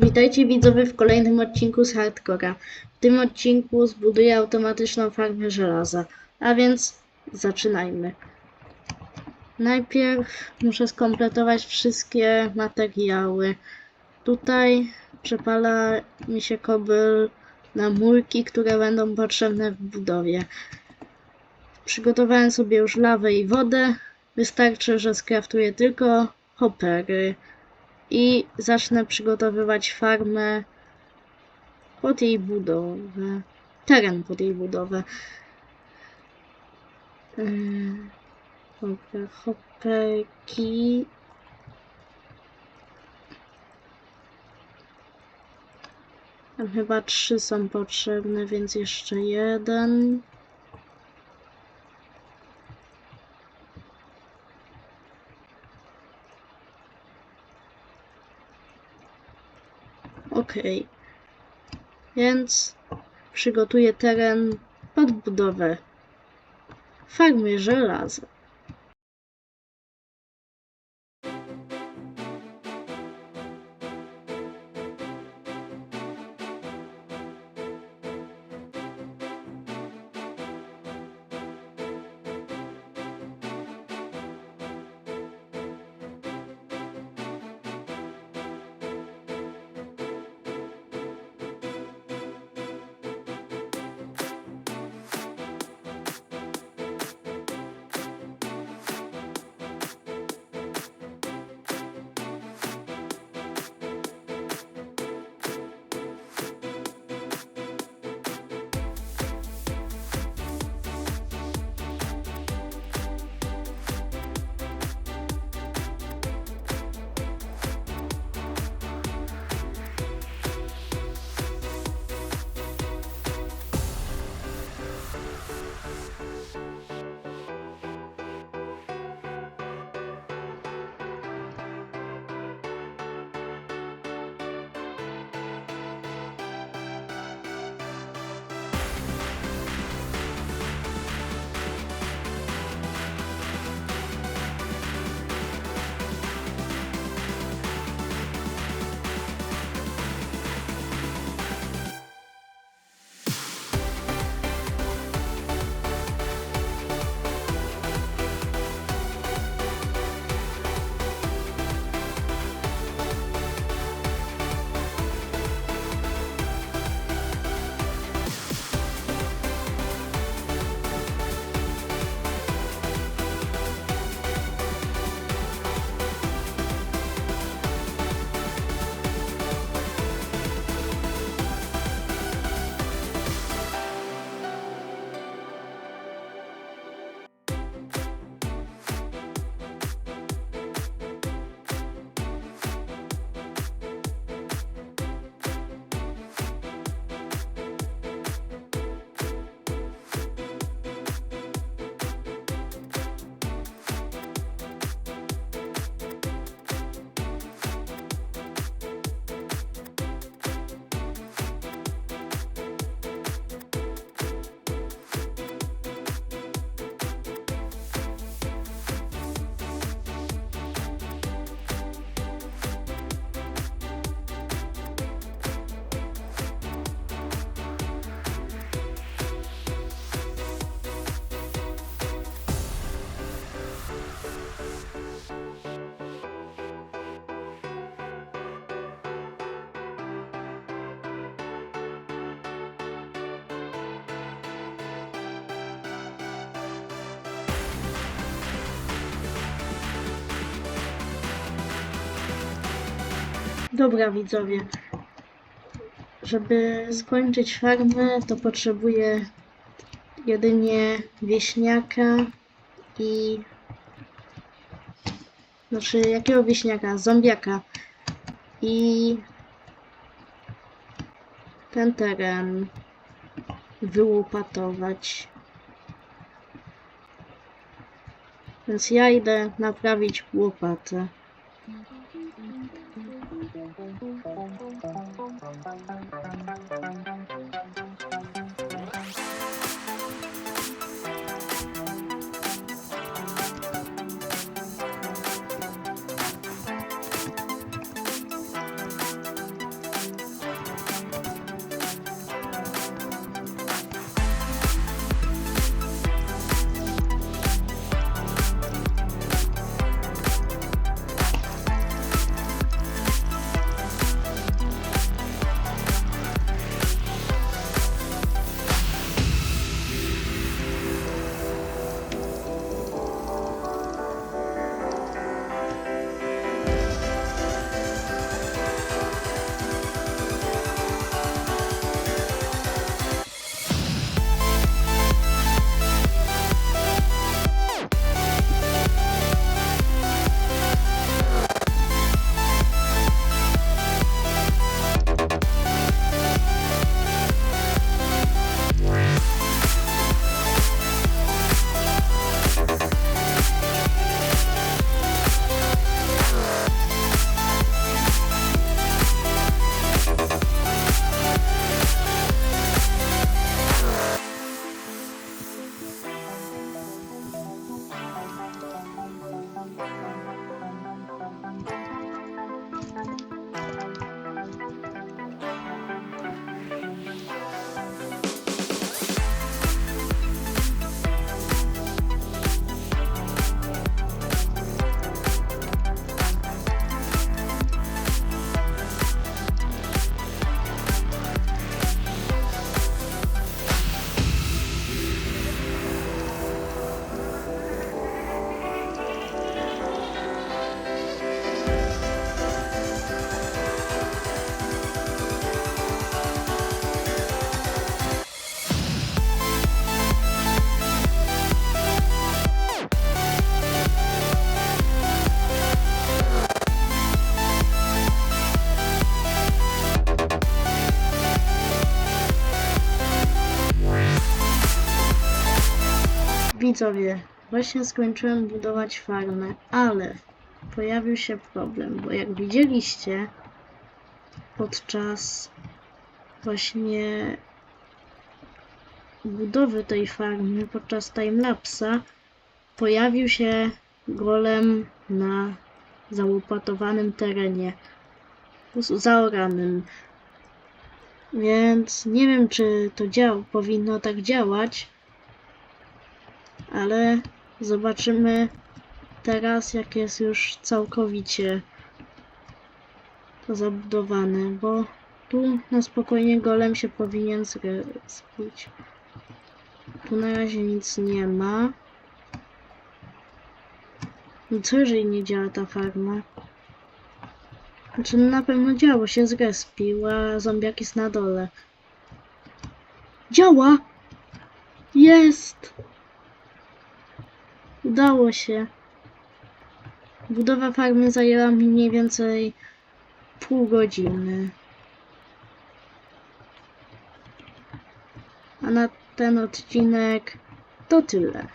Witajcie widzowie w kolejnym odcinku z Hardcora. W tym odcinku zbuduję automatyczną farmę żelaza. A więc zaczynajmy. Najpierw muszę skompletować wszystkie materiały. Tutaj przepala mi się kobyl na murki, które będą potrzebne w budowie. Przygotowałem sobie już lawę i wodę. Wystarczy, że skraftuję tylko hoppery i zacznę przygotowywać farmę pod jej budowę. Teren pod jej budowę. Yy, Dobra, hopperki. Tam chyba trzy są potrzebne, więc jeszcze jeden. Okej. Więc przygotuję teren pod budowę farmy żelaza. Dobra widzowie, żeby skończyć farmę, to potrzebuję jedynie wieśniaka i... Znaczy, jakiego wieśniaka? Zombiaka. I... ten teren wyłopatować. Więc ja idę naprawić łopatę. Widzowie, właśnie skończyłem budować farmę, ale pojawił się problem, bo jak widzieliście podczas właśnie budowy tej farmy, podczas timelapsa, pojawił się golem na załopatowanym terenie, zaoranym. Więc nie wiem, czy to dział, powinno tak działać, ale zobaczymy teraz, jak jest już całkowicie to bo tu na spokojnie golem się powinien zrespić. Tu na razie nic nie ma. No co jeżeli nie działa ta farma? Znaczy na pewno działo, się zrespił, a zombiak jest na dole. Działa! Jest! Udało się. Budowa farmy zajęła mi mniej więcej pół godziny. A na ten odcinek to tyle.